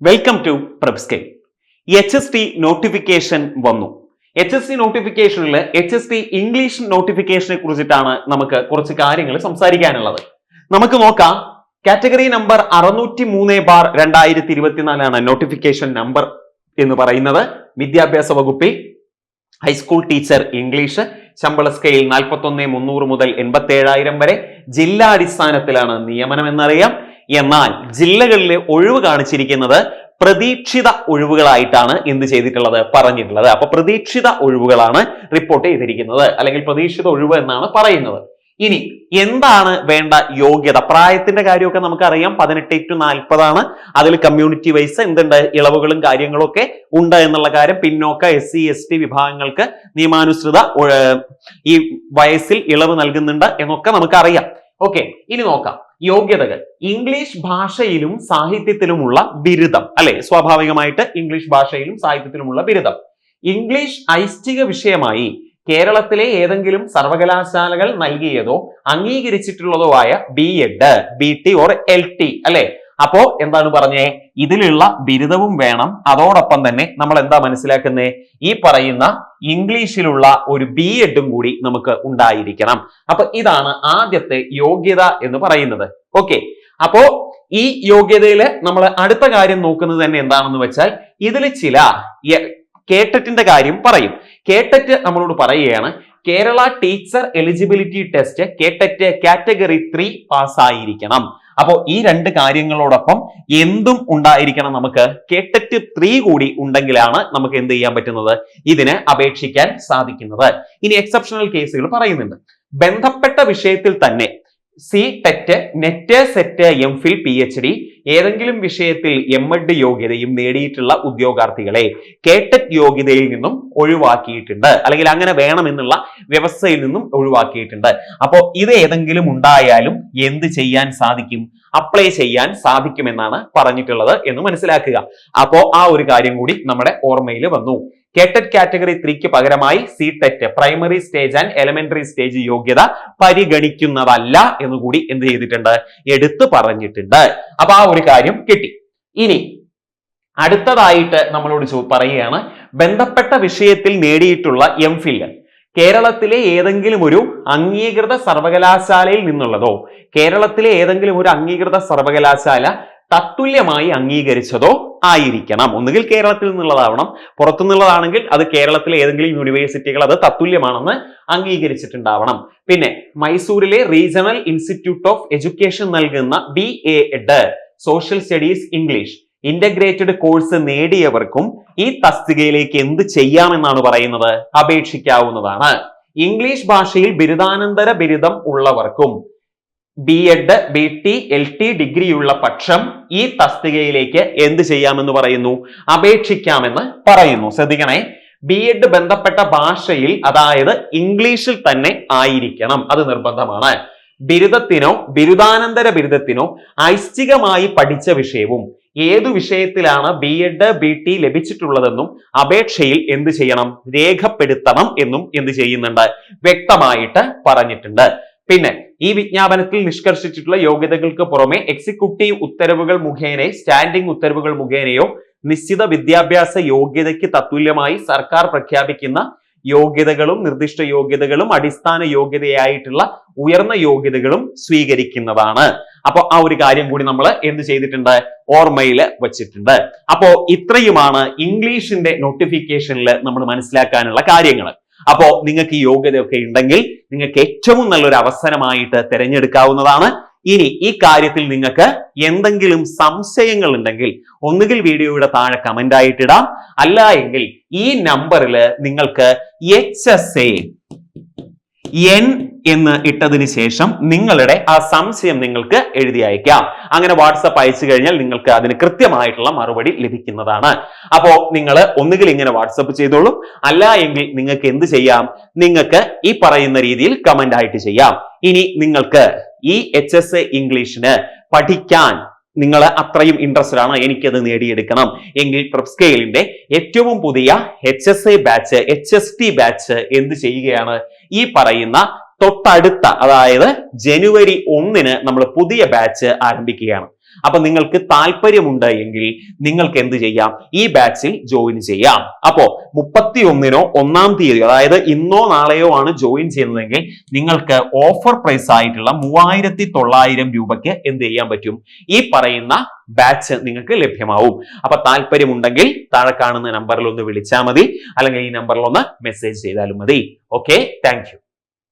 Welcome to പ്രബ്സ്കെ H S T notification വന്നു. H S T നോട്ടിഫിക്കേഷനിൽ എച്ച് എസ് ടി ഇംഗ്ലീഷ് നോട്ടിഫിക്കേഷനെ കുറിച്ചിട്ടാണ് നമുക്ക് കുറച്ച് കാര്യങ്ങൾ സംസാരിക്കാനുള്ളത്. നമുക്ക് നോക്കാം. കാറ്റഗറി നമ്പർ അറുന്നൂറ്റി മൂന്ന് ബാർ രണ്ടായിരത്തി ഇരുപത്തിനാലാണ് നോട്ടിഫിക്കേഷൻ നമ്പർ എന്ന് പറയുന്നത്. വിദ്യാഭ്യാസ വകുപ്പിൽ ഹൈസ്കൂൾ ടീച്ചർ ഇംഗ്ലീഷ് ശമ്പള സ്കെയിൽ നാൽപ്പത്തി ഒന്ന് മുന്നൂറ് മുതൽ എൺപത്തി ഏഴായിരം വരെ ജില്ലാടിസ്ഥാനത്തിലാണ് നിയമനം എന്നറിയാം എന്നാൽ ജില്ലകളിലെ ഒഴിവ് കാണിച്ചിരിക്കുന്നത് പ്രതീക്ഷിത ഒഴിവുകളായിട്ടാണ് എന്ത് ചെയ്തിട്ടുള്ളത് പറഞ്ഞിട്ടുള്ളത്. അപ്പൊ പ്രതീക്ഷിത ഒഴിവുകളാണ് റിപ്പോർട്ട് ചെയ്തിരിക്കുന്നത്. അല്ലെങ്കിൽ പ്രതീക്ഷിത ഒഴിവ് എന്നാണ് പറയുന്നത്. ഇനി എന്താണ് വേണ്ട യോഗ്യത? പ്രായത്തിന്റെ കാര്യമൊക്കെ നമുക്കറിയാം. പതിനെട്ട് ടു നാൽപ്പതാണ് അതിൽ കമ്മ്യൂണിറ്റി വൈസ് എന്തുണ്ട്? ഇളവുകളും കാര്യങ്ങളും ഒക്കെ ഉണ്ട് എന്നുള്ള കാര്യം. പിന്നോക്ക എസ് സി എസ് ടി വിഭാഗങ്ങൾക്ക് നിയമാനുസൃത ഈ വയസ്സിൽ ഇളവ് നൽകുന്നുണ്ട് എന്നൊക്കെ നമുക്കറിയാം. ഓക്കെ ഇനി നോക്കാം. യോഗ്യതകൾ. ഇംഗ്ലീഷ് ഭാഷയിലും സാഹിത്യത്തിലുമുള്ള ബിരുദം. അല്ലെ? സ്വാഭാവികമായിട്ട് ഇംഗ്ലീഷ് ഭാഷയിലും സാഹിത്യത്തിലുമുള്ള ബിരുദം. ഇംഗ്ലീഷ് ഐച്ഛിക വിഷയമായി കേരളത്തിലെ ഏതെങ്കിലും സർവകലാശാലകൾ നൽകിയതോ അംഗീകരിച്ചിട്ടുള്ളതോ ആയ B Ed B T or L T അല്ലെ? അപ്പോ എന്താണ് പറഞ്ഞേ? ഇതിലുള്ള ബിരുദവും വേണം. അതോടൊപ്പം തന്നെ നമ്മൾ എന്താ മനസ്സിലാക്കുന്നേ? ഈ പറയുന്ന ഇംഗ്ലീഷിലുള്ള ഒരു ബി എഡും കൂടി നമുക്ക് ഉണ്ടായിരിക്കണം. അപ്പൊ ഇതാണ് ആദ്യത്തെ യോഗ്യത എന്ന് പറയുന്നത്. ഓക്കെ. അപ്പോ ഈ യോഗ്യതയിൽ നമ്മൾ അടുത്ത കാര്യം നോക്കുന്നത് തന്നെ എന്താണെന്ന് വെച്ചാൽ ഇതിൽ ചില കേട്ടറ്റിന്റെ കാര്യം പറയും. കേട്ടറ്റ് നമ്മളോട് പറയുകയാണ് Kerala teacher eligibility test KTET category three പാസ്സായിരിക്കണം. അപ്പോൾ ഈ രണ്ട് കാര്യങ്ങളോടൊപ്പം എന്തും ഉണ്ടായിരിക്കണം നമുക്ക്? കേട്ടറ്റ് ത്രീ കൂടി ഉണ്ടെങ്കിലാണ് നമുക്ക് എന്ത് ചെയ്യാൻ പറ്റുന്നത്? ഇതിന് അപേക്ഷിക്കാൻ സാധിക്കുന്നത്. ഇനി എക്സെപ്ഷണൽ കേസുകൾ പറയുന്നുണ്ട്. ബന്ധപ്പെട്ട വിഷയത്തിൽ തന്നെ C TET NET SET M Phil P H D ഏതെങ്കിലും വിഷയത്തിൽ എം എഡ് യോഗ്യതയും നേടിയിട്ടുള്ള ഉദ്യോഗാർത്ഥികളെ കേട്ടറ്റ് യോഗ്യതയിൽ നിന്നും ഒഴിവാക്കിയിട്ടുണ്ട്. അല്ലെങ്കിൽ അങ്ങനെ വേണമെന്നുള്ള വ്യവസ്ഥയിൽ നിന്നും ഒഴിവാക്കിയിട്ടുണ്ട്. അപ്പോൾ ഇത് ഏതെങ്കിലും ഉണ്ടായാലും എന്ത് ചെയ്യാൻ സാധിക്കും? അപ്ലൈ ചെയ്യാൻ സാധിക്കുമെന്നാണ് പറഞ്ഞിട്ടുള്ളത് എന്ന് മനസ്സിലാക്കുക. അപ്പോൾ ആ ഒരു കാര്യം കൂടി നമ്മുടെ ഓർമ്മയിൽ വന്നു. കേട്ടറ്റ് കാറ്റഗറി ത്രീക്ക് പകരമായി C TET primary stage and elementary stage യോഗ്യത പരിഗണിക്കുന്നതല്ല എന്ന് കൂടി എന്ത് ചെയ്തിട്ടുണ്ട്? എടുത്തു പറഞ്ഞിട്ടുണ്ട്. അപ്പൊ ആ ഒരു കാര്യം കിട്ടി. ഇനി അടുത്തതായിട്ട് നമ്മളോട് പറയുകയാണ് ബന്ധപ്പെട്ട വിഷയത്തിൽ നേടിയിട്ടുള്ള എം ഫില്ല് കേരളത്തിലെ ഏതെങ്കിലും ഒരു അംഗീകൃത സർവകലാശാലയിൽ നിന്നുള്ളതോ കേരളത്തിലെ ഏതെങ്കിലും ഒരു അംഗീകൃത സർവകലാശാല തത്തുല്യമായി അംഗീകരിച്ചതോ ആയിരിക്കണം. ഒന്നുകിൽ കേരളത്തിൽ നിന്നുള്ളതാവണം. പുറത്തുനിന്നുള്ളതാണെങ്കിൽ അത് കേരളത്തിലെ ഏതെങ്കിലും യൂണിവേഴ്സിറ്റികൾ അത് തത്തുല്യമാണെന്ന് അംഗീകരിച്ചിട്ടുണ്ടാവണം. പിന്നെ മൈസൂരിലെ റീജിയണൽ ഇൻസ്റ്റിറ്റ്യൂട്ട് ഓഫ് എഡ്യൂക്കേഷൻ നൽകുന്ന B A Ed social studies English integrated course നേടിയവർക്കും ഈ തസ്തികയിലേക്ക് എന്ത് ചെയ്യാമെന്നാണ് പറയുന്നത്? അപേക്ഷിക്കാവുന്നതാണ്. ഇംഗ്ലീഷ് ഭാഷയിൽ ബിരുദാനന്തര ബിരുദം ഉള്ളവർക്കും B Ed B T L T ഡിഗ്രിയുള്ള പക്ഷം ഈ തസ്തികയിലേക്ക് എന്ത് ചെയ്യാമെന്ന് പറയുന്നു? അപേക്ഷിക്കാമെന്ന് പറയുന്നു. ശ്രദ്ധിക്കണേ. ബി എഡ് ബന്ധപ്പെട്ട ഭാഷയിൽ അതായത് ഇംഗ്ലീഷിൽ തന്നെ ആയിരിക്കണം. അത് നിർബന്ധമാണ്. ബിരുദത്തിനോ ബിരുദാനന്തര ബിരുദത്തിനോ ഐച്ഛികമായി പഠിച്ച വിഷയവും ഏതു വിഷയത്തിലാണ് ബി എഡ് ബി ടി ലഭിച്ചിട്ടുള്ളതെന്നും അപേക്ഷയിൽ എന്ത് ചെയ്യണം? രേഖപ്പെടുത്തണം എന്നും എന്ത് ചെയ്യുന്നുണ്ട്? വ്യക്തമായിട്ട് പറഞ്ഞിട്ടുണ്ട്. പിന്നെ ഈ വിജ്ഞാപനത്തിൽ നിഷ്കർഷിച്ചിട്ടുള്ള യോഗ്യതകൾക്ക് പുറമെ എക്സിക്യൂട്ടീവ് ഉത്തരവുകൾ മുഖേന സ്റ്റാൻഡിംഗ് ഉത്തരവുകൾ മുഖേനയോ നിശ്ചിത വിദ്യാഭ്യാസ യോഗ്യതയ്ക്ക് തത്തുല്യമായി സർക്കാർ പ്രഖ്യാപിക്കുന്ന യോഗ്യതകളും നിർദ്ദിഷ്ട യോഗ്യതകളും അടിസ്ഥാന യോഗ്യതയായിട്ടുള്ള ഉയർന്ന യോഗ്യതകളും സ്വീകരിക്കുന്നതാണ്. അപ്പോൾ ആ ഒരു കാര്യം കൂടി നമ്മൾ എന്ത് ചെയ്തിട്ടുണ്ട്? ഓർമ്മയിൽ വച്ചിട്ടുണ്ട്. അപ്പോ ഇത്രയുമാണ് ഇംഗ്ലീഷിന്റെ നോട്ടിഫിക്കേഷനിൽ നമ്മൾ മനസ്സിലാക്കാനുള്ള കാര്യങ്ങൾ അപ്പോ നിങ്ങൾക്ക് ഈ യോഗ്യതയൊക്കെ ഉണ്ടെങ്കിൽ നിങ്ങൾക്ക് ഏറ്റവും നല്ലൊരു അവസരമായിട്ട് തിരഞ്ഞെടുക്കാവുന്നതാണ്. ഇനി ഈ കാര്യത്തിൽ നിങ്ങൾക്ക് എന്തെങ്കിലും സംശയങ്ങൾ ഉണ്ടെങ്കിൽ ഒന്നുകിൽ വീഡിയോയുടെ താഴെ കമന്റ് ആയിട്ടിടാം അല്ല എങ്കിൽ ഈ നമ്പറിൽ നിങ്ങൾക്ക് എച്ച് എസ് എൻ എന്ന് ഇട്ടതിന് ശേഷം നിങ്ങളുടെ ആ സംശയം നിങ്ങൾക്ക് എഴുതി അയക്കാം. അങ്ങനെ വാട്സപ്പ് അയച്ചു കഴിഞ്ഞാൽ നിങ്ങൾക്ക് അതിന് കൃത്യമായിട്ടുള്ള മറുപടി ലഭിക്കുന്നതാണ്. അപ്പോ നിങ്ങൾ ഒന്നുകിൽ ഇങ്ങനെ വാട്സപ്പ് ചെയ്തോളൂ. അല്ല എങ്കിൽ നിങ്ങൾക്ക് എന്ത് ചെയ്യാം? നിങ്ങൾക്ക് ഈ പറയുന്ന രീതിയിൽ കമന്റ് ആയിട്ട് ചെയ്യാം. ഇനി നിങ്ങൾക്ക് ഈ എച്ച് എസ് എ ഇംഗ്ലീഷിന് പഠിക്കാൻ നിങ്ങൾ അത്രയും ഇൻട്രസ്റ്റഡ് ആണ് എനിക്കത് നേടിയെടുക്കണം. എങ്കിൽ പ്രൊസ്കെയിലിന്റെ ഏറ്റവും പുതിയ H S A batch H S T batch എന്ത് ചെയ്യുകയാണ്? ഈ പറയുന്ന തൊട്ടടുത്ത അതായത് ജനുവരി ഒന്നിന് നമ്മൾ പുതിയ ബാച്ച് ആരംഭിക്കുകയാണ്. അപ്പൊ നിങ്ങൾക്ക് താല്പര്യമുണ്ട് എങ്കിൽ നിങ്ങൾക്ക് എന്ത് ചെയ്യാം? ഈ ബാച്ചിൽ ജോയിൻ ചെയ്യാം. അപ്പോ മുപ്പത്തി ഒന്നിനോ ഒന്നാം തീയതി അതായത് ഇന്നോ നാളെയോ ആണ് ജോയിൻ ചെയ്യുന്നതെങ്കിൽ നിങ്ങൾക്ക് ഓഫർ പ്രൈസ് ആയിട്ടുള്ള മൂവായിരത്തി തൊള്ളായിരം രൂപയ്ക്ക് എന്ത് ചെയ്യാൻ പറ്റും? ഈ പറയുന്ന ബാച്ച് നിങ്ങൾക്ക് ലഭ്യമാവും. അപ്പൊ താല്പര്യമുണ്ടെങ്കിൽ താഴെ കാണുന്ന നമ്പറിൽ ഒന്ന് വിളിച്ചാൽ മതി. അല്ലെങ്കിൽ ഈ നമ്പറിൽ ഒന്ന് മെസ്സേജ് ചെയ്താലും മതി. ഓക്കെ? താങ്ക്